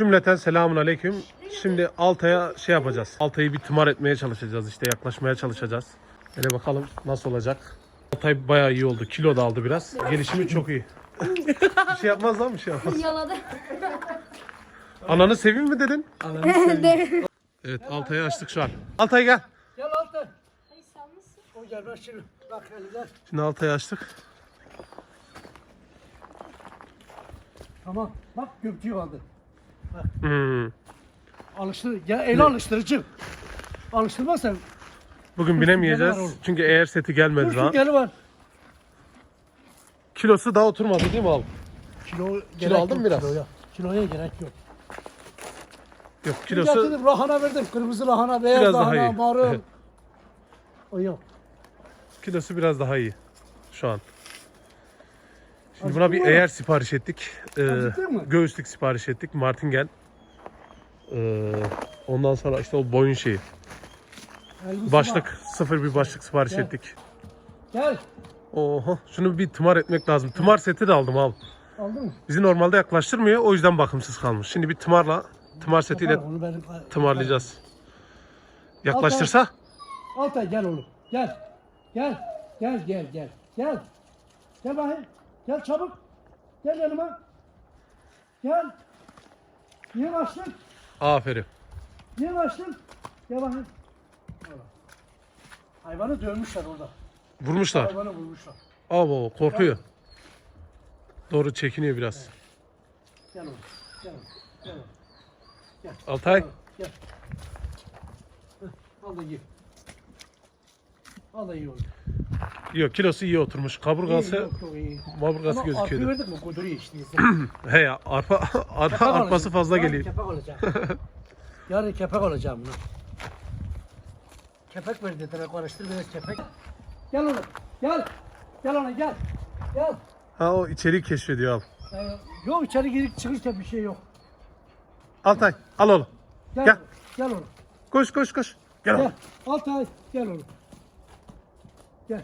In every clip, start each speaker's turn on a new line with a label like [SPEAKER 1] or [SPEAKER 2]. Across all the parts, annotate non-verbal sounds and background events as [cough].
[SPEAKER 1] Cümleten selamun aleyküm. Şimdi Altay'a şey yapacağız. Altay'ı bir tımar etmeye çalışacağız işte yaklaşmaya çalışacağız. Hele bakalım nasıl olacak. Altay bayağı iyi oldu. Kilo da aldı biraz. Gelişimi çok iyi. bir şey yapmaz lan bir şey yapmaz.
[SPEAKER 2] Yaladı.
[SPEAKER 1] Ananı seveyim mi dedin? [laughs] Evet Altay'ı açtık şu an. Altay gel.
[SPEAKER 3] Gel Altay.
[SPEAKER 2] Ay salmışsın.
[SPEAKER 3] O gel bak şimdi. Bak hele gel.
[SPEAKER 1] Şimdi Altay'ı açtık.
[SPEAKER 3] Tamam. Bak gömtüğü
[SPEAKER 1] Hmm.
[SPEAKER 3] Alıştır. Ya el alıştırıcı. Alıştırmazsan
[SPEAKER 1] Bugün binemeyeceğiz.
[SPEAKER 3] Var.
[SPEAKER 1] Çünkü eğer seti gelmedi daha.
[SPEAKER 3] geli var.
[SPEAKER 1] Kilosu daha oturmadı değil mi abi?
[SPEAKER 3] Kilo, gerek
[SPEAKER 1] aldın
[SPEAKER 3] yok
[SPEAKER 1] biraz.
[SPEAKER 3] Kiloya. kiloya gerek yok.
[SPEAKER 1] Yok
[SPEAKER 3] Kilosu... Getirdim lahana verdim. Kırmızı lahana, beyaz
[SPEAKER 1] Biraz daha
[SPEAKER 3] lahana,
[SPEAKER 1] iyi.
[SPEAKER 3] marul. o yok.
[SPEAKER 1] kilosu biraz daha iyi şu an. Şimdi buna bir eğer sipariş ettik. Ee, göğüslük sipariş ettik. Martingale. Ee, ondan sonra işte o boyun şeyi.
[SPEAKER 3] Elbise
[SPEAKER 1] Başlık.
[SPEAKER 3] var.
[SPEAKER 1] Sıfır bir başlık sipariş
[SPEAKER 3] Gel.
[SPEAKER 1] ettik.
[SPEAKER 3] Gel.
[SPEAKER 1] Oho. Şunu bir tımar etmek lazım. Tımar seti de aldım abi.
[SPEAKER 3] Aldın mı?
[SPEAKER 1] Bizi normalde yaklaştırmıyor. O yüzden bakımsız kalmış. Şimdi bir tımarla, tımar setiyle
[SPEAKER 3] Yapar, onu benim-
[SPEAKER 1] tımarlayacağız. Yaklaştırsa?
[SPEAKER 3] Altay gel oğlum. Gel. Gel. Gel gel gel. Gel. Gel bakayım. Gel çabuk. Gel yanıma. Gel. Niye kaçtın?
[SPEAKER 1] Aferin.
[SPEAKER 3] Niye kaçtın? Gel bakayım. Hayvanı dövmüşler orada.
[SPEAKER 1] Vurmuşlar.
[SPEAKER 3] Hayvanı vurmuşlar.
[SPEAKER 1] Abo korkuyor. Doğru çekiniyor biraz.
[SPEAKER 3] Gel oğlum. Gel oğlum. Gel oğlum.
[SPEAKER 1] Altay.
[SPEAKER 3] Gel. Heh, Al da ye. Al da ye oğlum.
[SPEAKER 1] Yok kilosu iyi oturmuş.
[SPEAKER 3] İyi,
[SPEAKER 1] Kaburgası,
[SPEAKER 3] yok, yok, iyi.
[SPEAKER 1] maburgası
[SPEAKER 3] Ama
[SPEAKER 1] gözüküyordu.
[SPEAKER 3] arkayı verdik mi kuduruyor işte. [clears throat]
[SPEAKER 1] He ya arpa, arpa arpası
[SPEAKER 3] alacağım.
[SPEAKER 1] fazla
[SPEAKER 3] Yarın
[SPEAKER 1] geliyor.
[SPEAKER 3] Kepek alacağım. [laughs] Yarın kepek alacağım bunu. Kepek ver dediler karıştır biraz kepek. Gel oğlum gel. Gel ona gel. Gel.
[SPEAKER 1] Ha o içeriği keşfediyor al.
[SPEAKER 3] Ee, yok içeri girip çıkışta bir şey yok.
[SPEAKER 1] Altay al oğlum.
[SPEAKER 3] Gel.
[SPEAKER 1] Gel.
[SPEAKER 3] Gel, gel oğlum.
[SPEAKER 1] Koş koş koş. Gel
[SPEAKER 3] Gel.
[SPEAKER 1] oğlum.
[SPEAKER 3] Altay gel oğlum. Gel.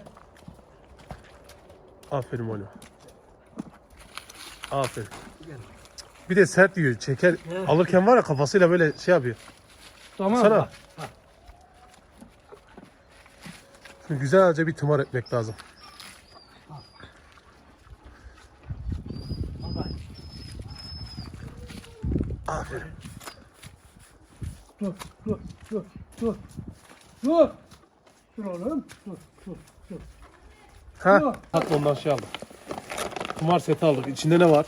[SPEAKER 1] Aferin oğlum. Aferin. Bir de sert yiyor. Çeker.
[SPEAKER 3] Evet.
[SPEAKER 1] Alırken var ya kafasıyla böyle şey yapıyor.
[SPEAKER 3] Tamam.
[SPEAKER 1] Sana.
[SPEAKER 3] bak, bak.
[SPEAKER 1] Şimdi güzelce bir tımar etmek lazım.
[SPEAKER 3] Bak.
[SPEAKER 1] Aferin.
[SPEAKER 3] Dur, dur, dur, dur. Dur. Dur oğlum. Dur, dur, dur.
[SPEAKER 1] Ha?
[SPEAKER 3] Yok.
[SPEAKER 1] Bak ondan şey aldık. Kumar seti aldık. İçinde ne var?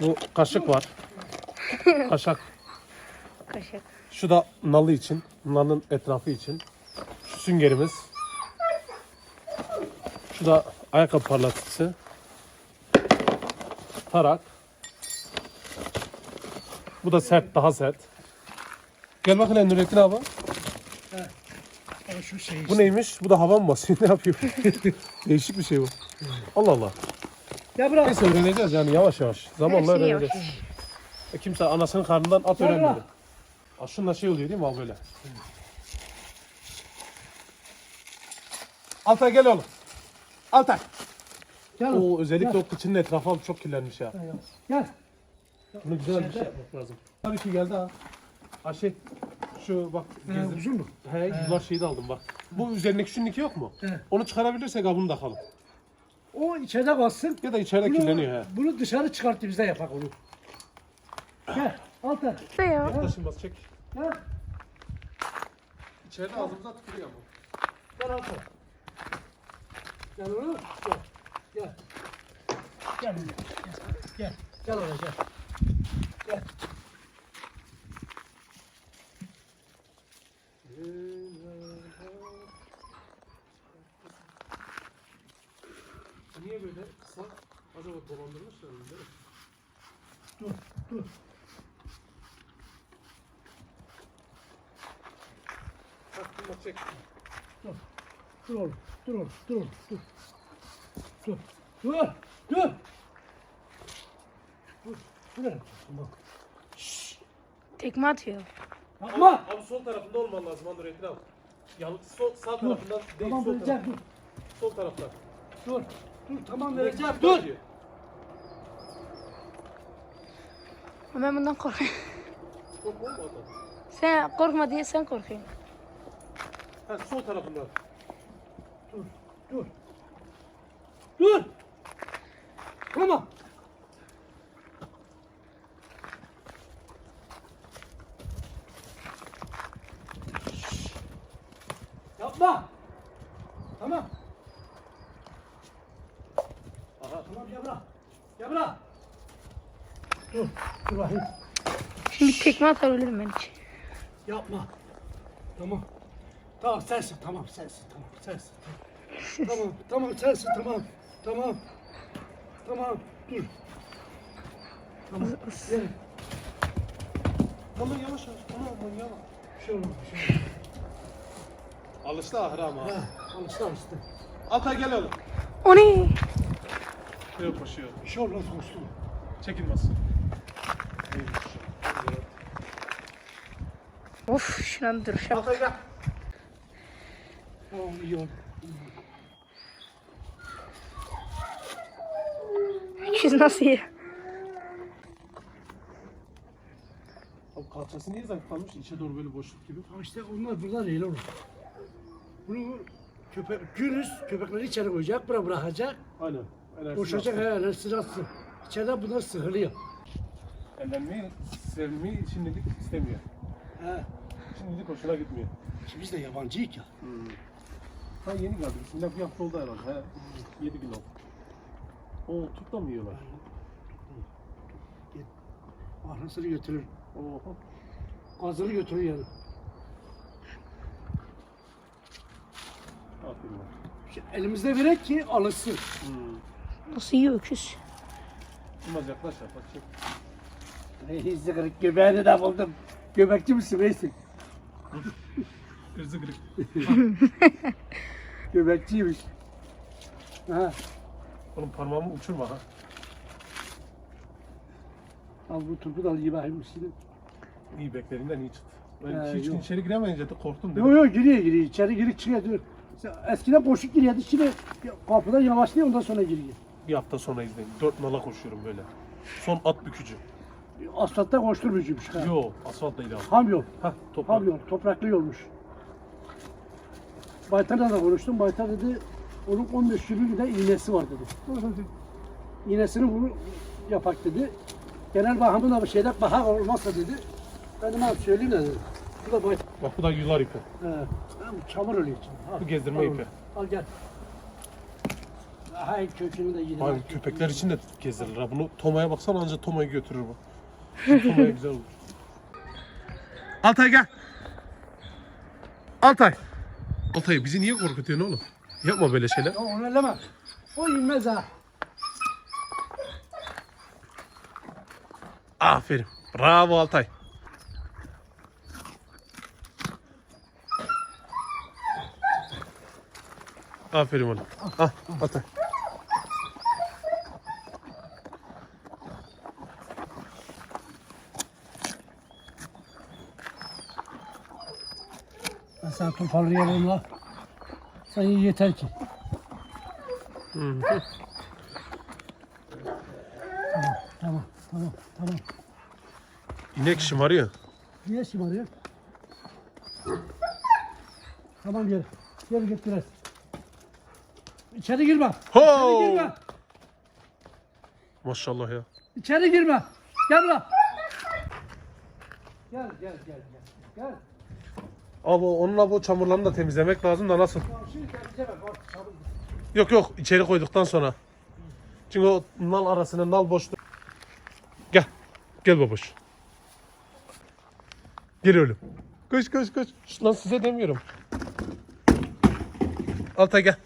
[SPEAKER 1] Bu kaşık var. [laughs] Kaşak.
[SPEAKER 2] Kaşık.
[SPEAKER 1] Şu da nalı için. Nalın etrafı için. Şu süngerimiz. Şu da ayakkabı parlatıcısı. Tarak. Bu da sert, daha sert. Gel bakın Nurettin abi.
[SPEAKER 3] Şu şeyi.
[SPEAKER 1] Bu neymiş? Bu da hava mı basıyor? [laughs] Ne yapıyor? [laughs] Değişik bir şey bu. Allah Allah.
[SPEAKER 3] Gel bırak.
[SPEAKER 1] Neyse öğreneceğiz yani yavaş yavaş. Zamanla
[SPEAKER 2] şeyi
[SPEAKER 1] öğreneceğiz. E kimse anasının karnından at öğrenmedi. Şununla şey oluyor değil mi abi böyle? Altay gel oğlum. Altay.
[SPEAKER 3] Gel oğlum.
[SPEAKER 1] Oo özellikle
[SPEAKER 3] Gel.
[SPEAKER 1] o kıçının etrafı abi çok kirlenmiş ya.
[SPEAKER 3] Gel.
[SPEAKER 1] Bunu güzel bir şey yapmak lazım. Tabii ki geldi ha. Şey şu bak
[SPEAKER 3] Ee,
[SPEAKER 1] gezdim.
[SPEAKER 3] uzun mu?
[SPEAKER 1] He yıllar şeyi de aldım bak. Bu üzerindeki şunun iki yok mu?
[SPEAKER 3] He.
[SPEAKER 1] Onu çıkarabilirsek abi bunu da takalım.
[SPEAKER 3] O içeride kalsın.
[SPEAKER 1] Ya da içeride
[SPEAKER 3] Bunu,
[SPEAKER 1] kirleniyor he.
[SPEAKER 3] bunu dışarı çıkartıp bize yapak onu. Gel. Alta.
[SPEAKER 2] Ne ya?
[SPEAKER 1] Yaklaşın bas çek.
[SPEAKER 3] Gel.
[SPEAKER 1] İçeride ağzımıza tükürüyor bu.
[SPEAKER 3] Gel alta. Gel oğlum. Gel. Gel. Gel. Gel. Gel. Gel oraya gel. Gel.
[SPEAKER 1] Böyle kısa? Acaba dolandırmışlar mı? değil mi?
[SPEAKER 3] Dur. Dur.
[SPEAKER 1] Bak bunu çek.
[SPEAKER 3] Dur. Dur oğlum. Dur oğlum. Dur oğlum. Dur. Dur. Dur. Dur. Dur. Dur. Dur. Bak.
[SPEAKER 2] Tekme atıyor.
[SPEAKER 3] Yapma.
[SPEAKER 1] Abi sol tarafında olman lazım Andrettin abi. Yanlış sol sağ
[SPEAKER 3] Dur.
[SPEAKER 1] tarafından değil
[SPEAKER 3] Tamam
[SPEAKER 1] sol
[SPEAKER 3] vereceğim.
[SPEAKER 1] taraf.
[SPEAKER 3] Dur.
[SPEAKER 1] Sol taraftan.
[SPEAKER 3] Dur. Dur. Tamam vereceğim.
[SPEAKER 1] Dur.
[SPEAKER 2] Ben bundan korkuyorum.
[SPEAKER 1] Korkma oğlum adam.
[SPEAKER 2] Sen korkma diye sen korkuyorsun.
[SPEAKER 1] Ha sol tarafından.
[SPEAKER 3] Dur. Dur. Dur. Tamam. Yapma. Tamam.
[SPEAKER 1] Aha.
[SPEAKER 3] Tamam gel bırak. Gel bırak. Dur. Dur bakayım.
[SPEAKER 2] Şimdi tekme atabilirim ben hiç.
[SPEAKER 3] Yapma. Tamam. Tamam sensin. Tamam sensin. Tamam sensin. Tamam. tamam. Tamam sensin. Tamam. Tamam. Tamam. Dur. Tamam. Gel.
[SPEAKER 1] Aman yavaş yavaş. Aman aman yavaş.
[SPEAKER 3] Bir şey olmaz. Bir şey olmaz.
[SPEAKER 1] Alıştı ahıra ama.
[SPEAKER 3] Ha, alıştı alıştı.
[SPEAKER 1] Altay gel oğlum.
[SPEAKER 2] O ne?
[SPEAKER 1] Şöyle koşuyor.
[SPEAKER 3] Bir şey olmaz koştu.
[SPEAKER 1] Çekilmez.
[SPEAKER 2] Of şuna dur. Şap.
[SPEAKER 1] Altay gel.
[SPEAKER 3] Tamam iyi oldu.
[SPEAKER 2] Öküz nasıl yiyor?
[SPEAKER 1] Abi kalçası niye zayıflamış? İçe doğru böyle boşluk gibi.
[SPEAKER 3] Ama işte onlar burada değil oğlum. Bunu köpek, Gündüz köpekleri içeri koyacak, bura bırakacak.
[SPEAKER 1] Aynen. Enerjisi
[SPEAKER 3] Boşacak he, enerjisi nasıl? İçeride bunlar sıhırlıyor.
[SPEAKER 1] Elenmeyi, sevmeyi şimdilik istemiyor.
[SPEAKER 3] He.
[SPEAKER 1] Şimdilik hoşuna gitmiyor.
[SPEAKER 3] Şimdi biz de yabancıyız ya.
[SPEAKER 1] Ha yeni geldi. Şimdi bir hafta oldu herhalde. He. 7 gün oldu. Oo tut da mı yiyorlar?
[SPEAKER 3] Ahrasını götürür.
[SPEAKER 1] Oho.
[SPEAKER 3] Gazını götürür yani.
[SPEAKER 1] Aferin
[SPEAKER 3] elimizde verek ki alışsın.
[SPEAKER 1] Hmm.
[SPEAKER 2] Nasıl yiyor öküz?
[SPEAKER 1] Yılmaz yaklaş yaklaş. Çek.
[SPEAKER 3] Hey zıkırık göbeğini de buldum. Göbekçi misin neysin?
[SPEAKER 1] Kırzı kırık.
[SPEAKER 3] Göbekçiymiş. Ha.
[SPEAKER 1] Oğlum parmağımı uçurma ha.
[SPEAKER 3] Al bu turpu da al iyi bakayım şimdi.
[SPEAKER 1] İyi beklediğinden iyi çıktı. Ben
[SPEAKER 3] He,
[SPEAKER 1] hiç
[SPEAKER 3] yok.
[SPEAKER 1] içeri giremeyince de korktum
[SPEAKER 3] Yok
[SPEAKER 1] dedim.
[SPEAKER 3] yok giriyor giriyor. İçeri girip çıkıyor dur. Eskiden boşluk giriyordu şimdi kapıdan yavaşlıyor ondan sonra giriyor.
[SPEAKER 1] Bir hafta sonra izleyin. Dört nala koşuyorum böyle. Son at bükücü.
[SPEAKER 3] Asfaltta koşturmuyormuş. Ha.
[SPEAKER 1] Yo asfalt değil abi.
[SPEAKER 3] Ham yol.
[SPEAKER 1] Hah toprak.
[SPEAKER 3] Ham yol. Topraklı yolmuş. Baytar'la da konuştum. Baytar dedi onun 15 günlük de iğnesi var dedi. [laughs] İğnesini bunu yapak dedi. Genel bakımı da bir şeyler bahar olmazsa dedi. Ben de söyleyeyim de dedi. Bu da baytar.
[SPEAKER 1] Bak bu da yular ipi.
[SPEAKER 3] He. Ha, bu çamur ölüyor içinde. Al,
[SPEAKER 1] Bu gezdirme
[SPEAKER 3] al
[SPEAKER 1] ipi.
[SPEAKER 3] Al gel. Hay kökünü de yedi.
[SPEAKER 1] Abi köpekler için de gezdirilir ha. Bunu Toma'ya baksan anca Toma'yı götürür bu. Güzel olur. Altay gel. Altay. Altay bizi niye korkutuyorsun oğlum? Yapma böyle şeyler.
[SPEAKER 3] Ya onu elleme. O inmez ha.
[SPEAKER 1] Aferin. Bravo Altay. Aferin oğlum. Ah Altay.
[SPEAKER 3] Sana toparlayalım la. Sen iyi yeter ki.
[SPEAKER 1] Hı hı.
[SPEAKER 3] Tamam, tamam, tamam, tamam.
[SPEAKER 1] İnek şımarıyor.
[SPEAKER 3] Niye şımarıyor? Tamam gel. Gel git biraz. İçeri girme.
[SPEAKER 1] Ho!
[SPEAKER 3] İçeri girme.
[SPEAKER 1] Maşallah ya.
[SPEAKER 3] İçeri girme. Gel buraya. Gel, gel, gel, gel. Gel.
[SPEAKER 1] Abi onunla bu çamurlarını da temizlemek lazım da nasıl? Yok yok içeri koyduktan sonra. Çünkü o nal arasında nal boşluk. Gel. Gel babuş. Gel oğlum. Koş koş koş. Şş, Lan size demiyorum. Altay gel.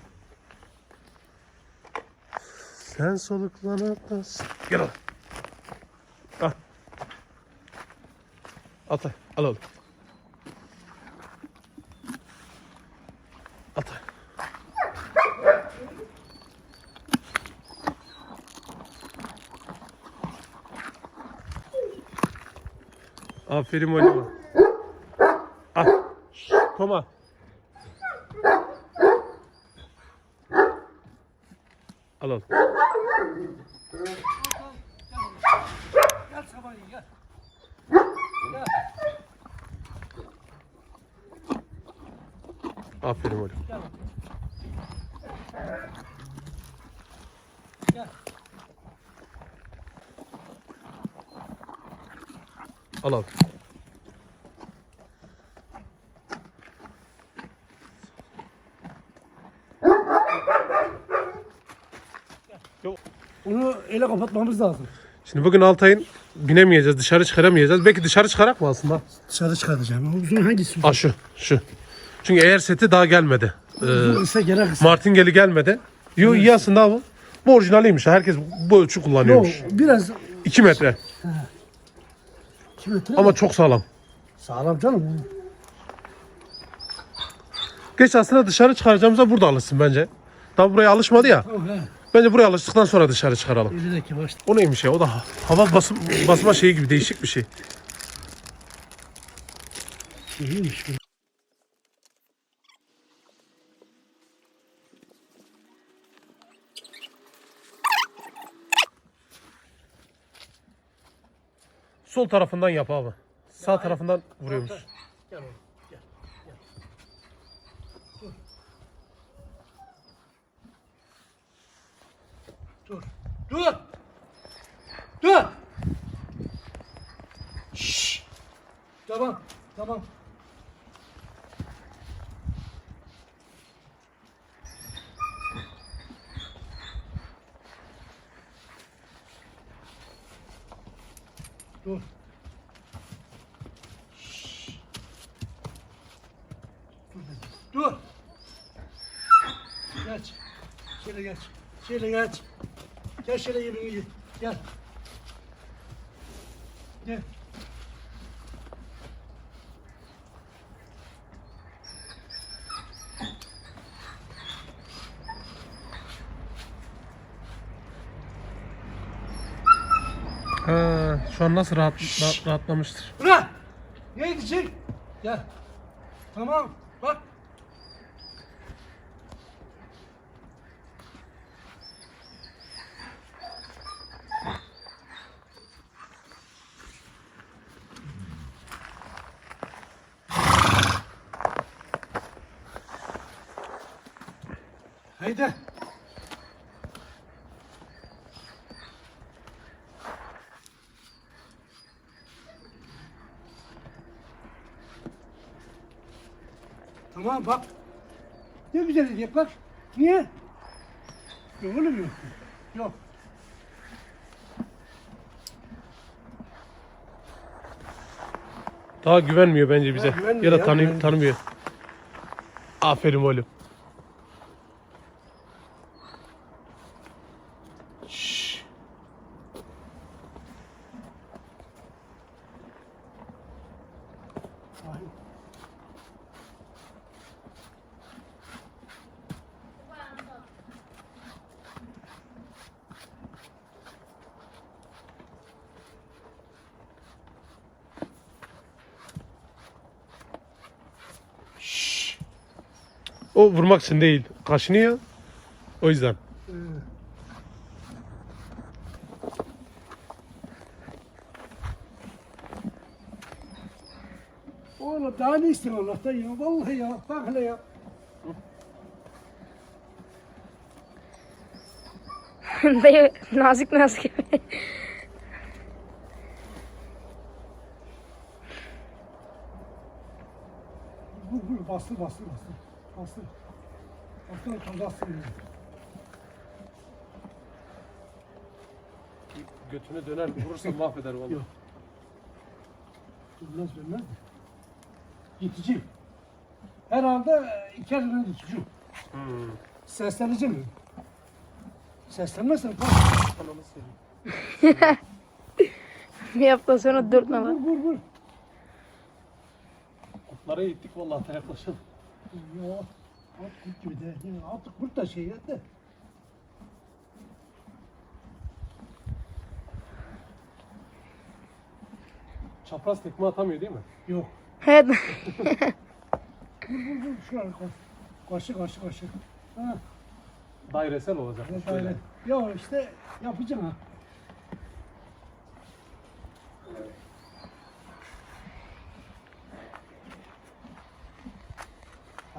[SPEAKER 1] Sen soluklanamaz. Gel oğlum. Al. Altay al oğlum. Aferin. Al. Şşş, Toma. Al al. Aferin oğlum. Al al.
[SPEAKER 3] Onu ele kapatmamız lazım.
[SPEAKER 1] Şimdi bugün Altay'ın binemeyeceğiz, dışarı çıkaramayacağız. Belki dışarı çıkarak mı aslında?
[SPEAKER 3] Dışarı çıkaracağım. Uzun hangisi?
[SPEAKER 1] Aa şu, şu. Çünkü eğer seti daha gelmedi. Ee,
[SPEAKER 3] ise.
[SPEAKER 1] Martingale gelmedi. Yo iyi aslında abi. Bu orijinaliymiş. Herkes bu ölçü
[SPEAKER 3] Yok
[SPEAKER 1] kullanıyormuş.
[SPEAKER 3] biraz
[SPEAKER 1] 2 metre.
[SPEAKER 3] Kilometre
[SPEAKER 1] Ama çok sağlam.
[SPEAKER 3] sağlam canım.
[SPEAKER 1] Geç aslında dışarı çıkaracağımıza burada alışsın bence. Daha buraya alışmadı ya.
[SPEAKER 3] Tamam he.
[SPEAKER 1] Bence buraya alıştıktan sonra dışarı çıkaralım.
[SPEAKER 3] Elindeki baş.
[SPEAKER 1] O neymiş ya? O da hava basım, basma şeyi gibi değişik bir şey.
[SPEAKER 3] İyiymiş. bu.
[SPEAKER 1] Sol tarafından yap abi. Sağ tarafından vuruyormuş.
[SPEAKER 3] Gel oğlum. Gel. Gel. Dur. Dur. Dur. Dur. Şşş. Tamam. Tamam. Dur. Dur. Geç. Şöyle geç. Şöyle geç. Gel şöyle yemeğini ye. Gel. Gel.
[SPEAKER 1] Ha, şu an nasıl rahat, rahat- rahatlamıştır.
[SPEAKER 3] Bırak. Ne edecek? Gel. Tamam. Bak. Haydi. Tamam bak. Ne güzel edecek bak. Niye? Yok oğlum yok. Yok.
[SPEAKER 1] Daha güvenmiyor bence bize.
[SPEAKER 3] Ha, güvenmiyor
[SPEAKER 1] ya da
[SPEAKER 3] ya,
[SPEAKER 1] tanı-
[SPEAKER 3] güvenmiyor.
[SPEAKER 1] tanımıyor. Aferin oğlum. Şşş.
[SPEAKER 3] Ay.
[SPEAKER 1] O vurmak için değil. Kaşınıyor. O yüzden.
[SPEAKER 3] Oğlum daha ne istiyorsun Allah'tan ya? Vallahi ya. Bak hele ya. [laughs]
[SPEAKER 2] Dayı nazik nazik.
[SPEAKER 3] Vur vur bastır bastır bastır. Bastır. Bastır kazatsın ya.
[SPEAKER 1] Götüne döner vurursa mahveder vallahi.
[SPEAKER 3] Yok. Bilmez bilmez de. Geçici. Herhalde iki elini geçici.
[SPEAKER 1] Hmm.
[SPEAKER 3] Seslenici mi? Seslenmezsen bak. [laughs]
[SPEAKER 2] Bir hafta sonra dört
[SPEAKER 3] Vur
[SPEAKER 2] nala.
[SPEAKER 3] vur vur.
[SPEAKER 1] Kutlara gittik vallahi yaklaşalım.
[SPEAKER 3] Ya at kurt gibi de. Artık kurt da şey ya de.
[SPEAKER 1] Çapraz tekme atamıyor değil mi?
[SPEAKER 3] Yok.
[SPEAKER 2] Evet.
[SPEAKER 3] Şuraya koy. Karşı karşı karşı. Ha.
[SPEAKER 1] Dairesel olacak.
[SPEAKER 3] Evet, öyle. Ya işte yapacağım ha.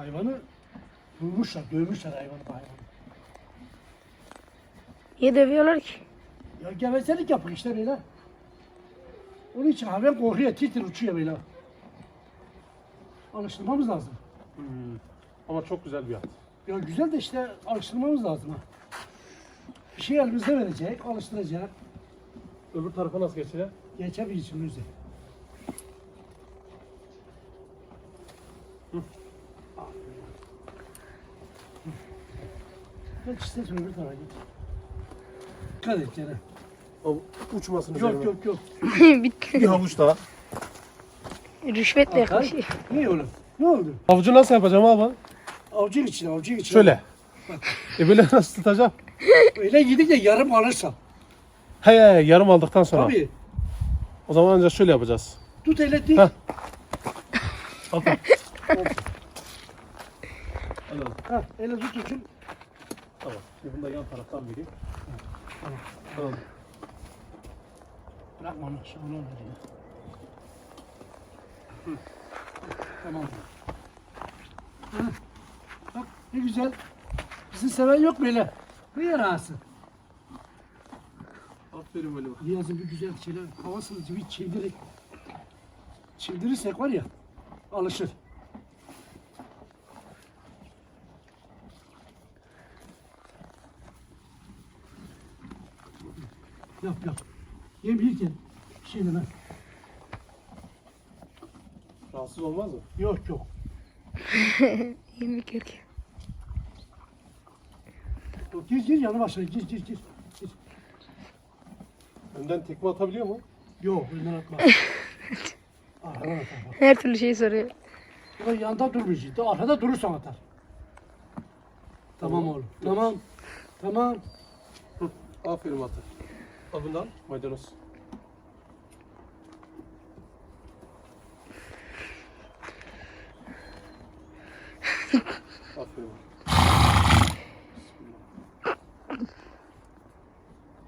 [SPEAKER 3] Hayvanı vurmuşlar, dövmüşler hayvanı bu hayvanı.
[SPEAKER 2] Niye dövüyorlar ki?
[SPEAKER 3] Ya gevezelik yapın işte böyle. Onun için hayvan korkuyor, titir uçuyor böyle. Alıştırmamız lazım.
[SPEAKER 1] Ama çok güzel bir at.
[SPEAKER 3] Ya güzel de işte alıştırmamız lazım ha. Bir şey elimizde verecek, alıştıracak.
[SPEAKER 1] Öbür tarafa nasıl geçeceğiz?
[SPEAKER 3] Geçebilir içimizde. Geç istersen öbür tarafa git. Dikkat et gene.
[SPEAKER 1] O uçmasın
[SPEAKER 3] Yok yok yok. [laughs] [laughs]
[SPEAKER 2] Bitti.
[SPEAKER 1] Bir havuç daha.
[SPEAKER 2] Rüşvetle
[SPEAKER 3] Akay,
[SPEAKER 2] yaklaşıyor.
[SPEAKER 3] Ne oğlum? Ne oldu?
[SPEAKER 1] Havucu nasıl yapacağım abi?
[SPEAKER 3] Avcın içine, avcın içine.
[SPEAKER 1] Şöyle. E böyle [laughs] nasıl tutacağım?
[SPEAKER 3] Öyle de yarım alırsan.
[SPEAKER 1] He he yarım aldıktan sonra.
[SPEAKER 3] Abi
[SPEAKER 1] O zaman ancak şöyle yapacağız.
[SPEAKER 3] tut ele dik.
[SPEAKER 1] Heh. Al. Al.
[SPEAKER 3] Ha, ele tut tutun.
[SPEAKER 1] Tamam. Şimdi bunu da yan taraftan vereyim. Tamam.
[SPEAKER 3] Bırakma onu, şimdi onu veriyor. Tamam. Ha, Bak ne güzel. Bizi seven yok böyle. Niye rahatsın?
[SPEAKER 1] Aferin böyle bak.
[SPEAKER 3] Yazın bir güzel şeyler, havasını bir çevirerek çevirirsek var ya, alışır. Yap yap. Yem yerken bir şey deme.
[SPEAKER 1] Rahatsız olmaz mı?
[SPEAKER 3] Yok yok. [laughs]
[SPEAKER 2] Yemek yerken.
[SPEAKER 3] yok. Gir gir yanı başına gir gir gir. gir.
[SPEAKER 1] Önden tekme atabiliyor mu?
[SPEAKER 3] Yok önden atma. [laughs] Arkadan atar. bak.
[SPEAKER 2] Her türlü şeyi soruyor.
[SPEAKER 3] Ulan yanda durmayacak. Da Arkada durursan atar. Tamam
[SPEAKER 1] Tamam.
[SPEAKER 3] oğlum. Tamam. Tamam.
[SPEAKER 1] Aferin atı. Al bundan maydanoz. Aferin.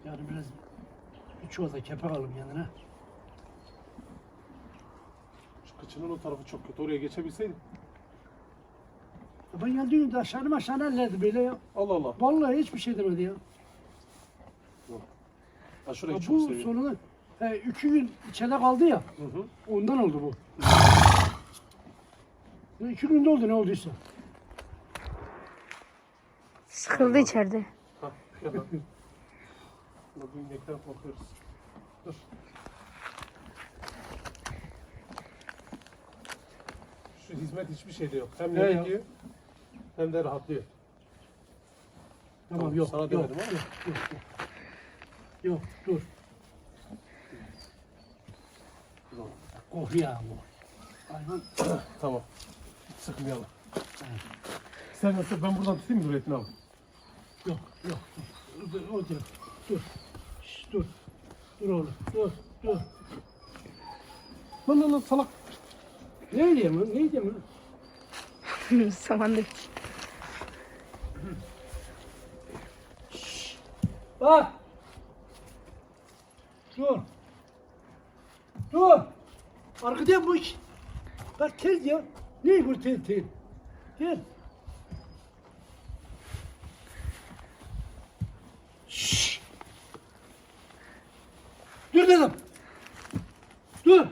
[SPEAKER 3] Yani biraz bir çuvalda kepek alalım yanına.
[SPEAKER 1] Şu kıçının o tarafı çok kötü. Oraya geçebilseydim.
[SPEAKER 3] Ya Ben geldiğimde aşağıma aşağı ellerdi böyle ya.
[SPEAKER 1] Allah Allah.
[SPEAKER 3] Vallahi hiçbir şey demedi ya.
[SPEAKER 1] Ha şurayı
[SPEAKER 3] ya
[SPEAKER 1] çok
[SPEAKER 3] bu
[SPEAKER 1] seviyorum.
[SPEAKER 3] sonunda he, iki gün içeride kaldı ya.
[SPEAKER 1] Hı hı.
[SPEAKER 3] Ondan oldu bu. [laughs] Ya iki günde oldu ne olduysa.
[SPEAKER 2] Sıkıldı içeride.
[SPEAKER 1] Ha, bak. Ulan Bu inekten korkuyoruz. Dur. Şu hizmet hiçbir şeyde yok. Hem
[SPEAKER 3] Ne
[SPEAKER 1] yemek yiyor hem de rahatlıyor.
[SPEAKER 3] Tamam,
[SPEAKER 1] Tamam,
[SPEAKER 3] yok,
[SPEAKER 1] sana
[SPEAKER 3] yok,
[SPEAKER 1] demedim
[SPEAKER 3] yok,
[SPEAKER 1] ama.
[SPEAKER 3] yok, yok. Yok dur.
[SPEAKER 1] Dur.
[SPEAKER 3] Korkuyor ya bu. Hayvan
[SPEAKER 1] Tamam. Hiç sıkmayalım. Sen nasıl ben buradan tutayım mı Nurettin abi?
[SPEAKER 3] yok yok. Dur, dur, dur. Dur. Şş, dur. Dur oğlum. Dur. Dur.
[SPEAKER 1] Lan lan lan salak.
[SPEAKER 3] Ne diyeyim lan? Ne diyeyim lan? [laughs]
[SPEAKER 2] Samandır.
[SPEAKER 3] Bak. Dur. Dur. Arkada bu iş. Bak tel ya. Ne bu tel tel? Gel. Şşş. Dur dedim. Dur.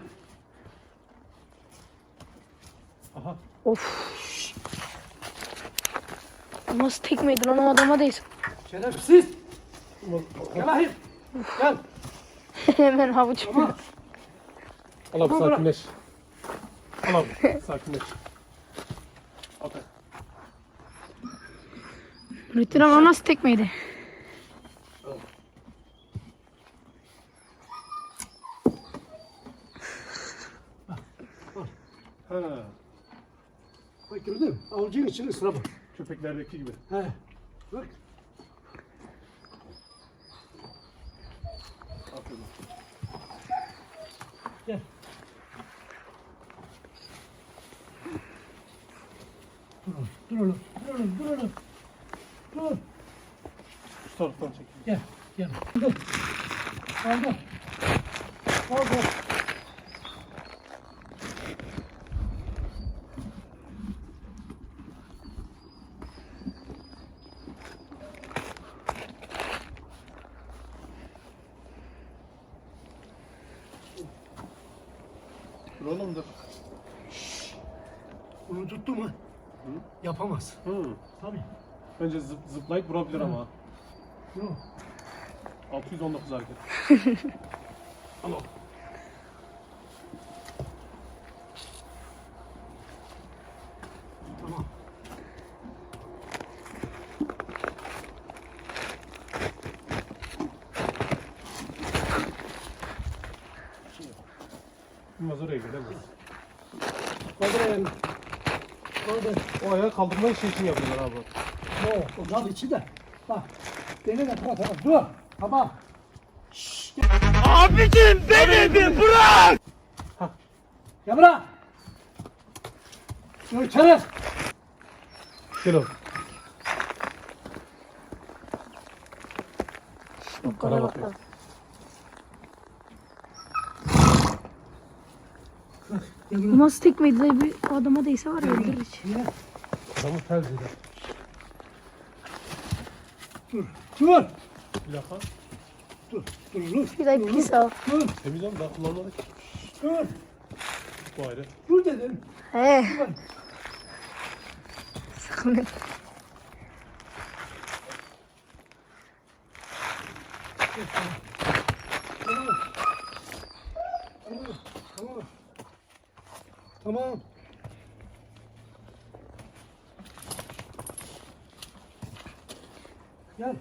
[SPEAKER 1] Aha.
[SPEAKER 2] Of. Bu Nasıl tekmeydi lan o adama değsin.
[SPEAKER 3] Şerefsiz. Gel bakayım. Gel. [laughs]
[SPEAKER 2] Hemen havuç.
[SPEAKER 1] Al abi sakinleş. Al abi sakinleş. Okay.
[SPEAKER 2] Nurettin ama nasıl tekmeydi?
[SPEAKER 1] Ha.
[SPEAKER 3] Bak gördün mü? Avucun içini ısıra bak.
[SPEAKER 1] Köpeklerdeki gibi.
[SPEAKER 3] He. Bak.
[SPEAKER 1] Aferin.
[SPEAKER 3] Gel. Dur oğlum. Dur oğlum. Dur oğlum. Dur oğlum. Dur.
[SPEAKER 1] Şu taraftan çekeyim.
[SPEAKER 3] Gel. Gel. Dur. Kaldır. Kaldır.
[SPEAKER 1] Dur.
[SPEAKER 3] Bunu tuttu mu? Yapamaz.
[SPEAKER 1] Hı.
[SPEAKER 3] Tabii.
[SPEAKER 1] Bence zıp, zıplayıp vurabilir ama.
[SPEAKER 3] Yok.
[SPEAKER 1] 619 hareket. [laughs] Tamam.
[SPEAKER 3] Tamam.
[SPEAKER 1] Bilmez oraya gidelim.
[SPEAKER 3] Kaldır ayağını. Kaldır.
[SPEAKER 1] O ayağı kaldırma işi için yapıyorlar abi.
[SPEAKER 3] Yok. O dal içi de. Bak. Dene de tamam tamam. Dur. Tamam.
[SPEAKER 4] Abicim beni bırak!
[SPEAKER 3] Ya bırak. Dur içeri.
[SPEAKER 1] Gel oğlum.
[SPEAKER 2] Yukarı
[SPEAKER 1] bakıyor.
[SPEAKER 2] bakalım.
[SPEAKER 3] Ya
[SPEAKER 2] Bu nasıl tekmeydi dayı? Bir adama değse var ya öldürür hiç.
[SPEAKER 1] Adamı tercih eder.
[SPEAKER 3] Dur. Dur.
[SPEAKER 1] Bir dakika.
[SPEAKER 3] Dur. Dur. Dur.
[SPEAKER 2] Bir dayı pis al.
[SPEAKER 3] Dur.
[SPEAKER 1] Temiz oğlum daha kullanmadık.
[SPEAKER 3] Dur.
[SPEAKER 1] Bu ayrı.
[SPEAKER 3] Dur dedim.
[SPEAKER 2] He.
[SPEAKER 3] Dur.
[SPEAKER 2] Sakın.
[SPEAKER 3] Tamam. Tamam. Gel.